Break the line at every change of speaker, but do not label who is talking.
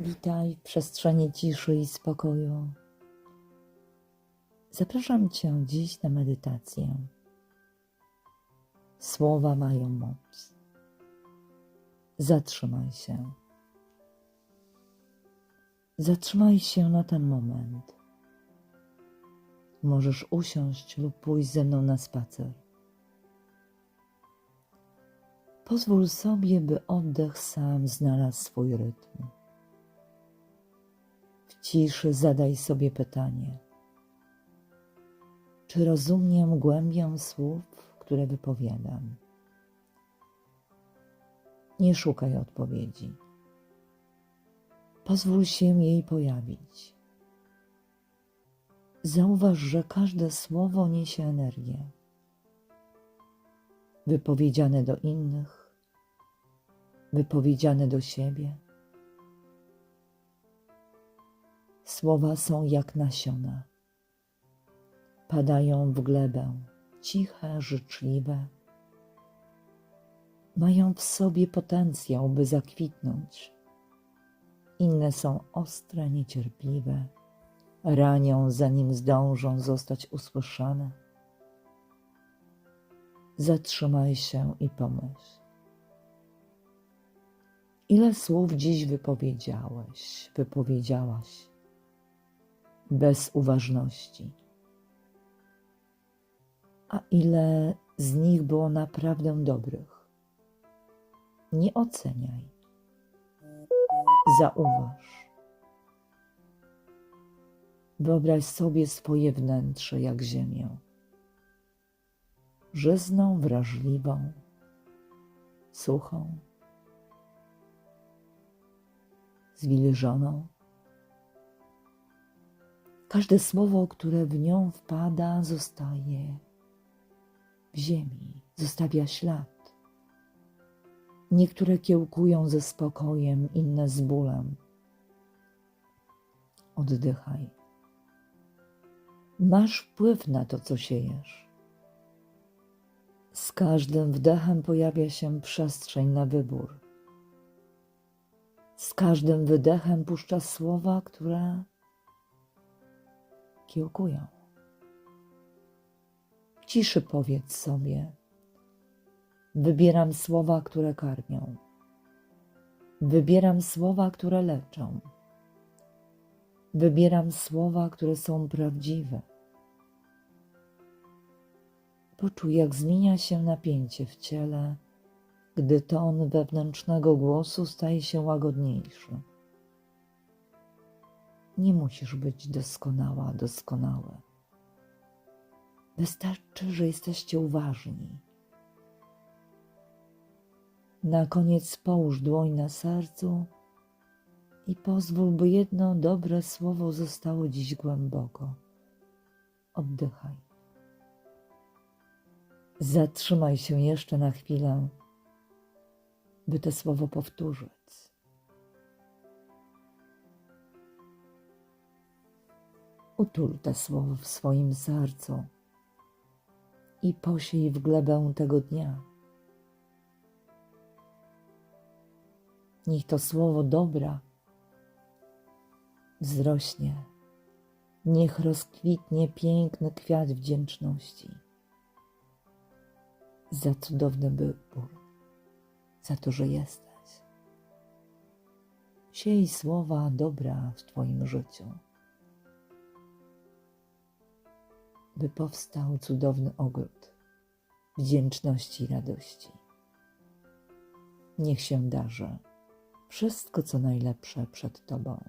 Witaj w przestrzeni ciszy i spokoju. Zapraszam Cię dziś na medytację. Słowa mają moc. Zatrzymaj się. Zatrzymaj się na ten moment. Możesz usiąść lub pójść ze mną na spacer. Pozwól sobie, by oddech sam znalazł swój rytm. Ciszy zadaj sobie pytanie: Czy rozumiem głębię słów, które wypowiadam? Nie szukaj odpowiedzi. Pozwól się jej pojawić. Zauważ, że każde słowo niesie energię. Wypowiedziane do innych, wypowiedziane do siebie. Słowa są jak nasiona. Padają w glebę, ciche, życzliwe. Mają w sobie potencjał, by zakwitnąć. Inne są ostre, niecierpliwe, ranią, zanim zdążą zostać usłyszane. Zatrzymaj się i pomyśl. Ile słów dziś wypowiedziałeś, wypowiedziałaś? Bez uważności. A ile z nich było naprawdę dobrych? Nie oceniaj. Zauważ. Wyobraź sobie swoje wnętrze jak ziemię. Żyzną, wrażliwą, suchą, zwilżoną. Każde słowo, które w nią wpada, zostaje w ziemi, zostawia ślad. Niektóre kiełkują ze spokojem, inne z bólem. Oddychaj. Masz wpływ na to, co siejesz. Z każdym wdechem pojawia się przestrzeń na wybór. Z każdym wydechem puszcza słowa, które kiełkują. Ciszy powiedz sobie: Wybieram słowa, które karmią. Wybieram słowa, które leczą. Wybieram słowa, które są prawdziwe. Poczuj, jak zmienia się napięcie w ciele, gdy ton wewnętrznego głosu staje się łagodniejszy. Nie musisz być doskonała, doskonały. Wystarczy, że jesteście uważni. Na koniec połóż dłoń na sercu i pozwól, by jedno dobre słowo zostało dziś głęboko. Oddychaj. Zatrzymaj się jeszcze na chwilę, by to słowo powtórzyć. Utul te słowo w swoim sercu i posiej w glebę tego dnia. Niech to słowo dobra wzrośnie, niech rozkwitnie piękny kwiat wdzięczności za cudowny wybór, za to, że jesteś. Siej słowa dobra w Twoim życiu. By powstał cudowny ogród wdzięczności i radości. Niech się darzy wszystko, co najlepsze przed Tobą.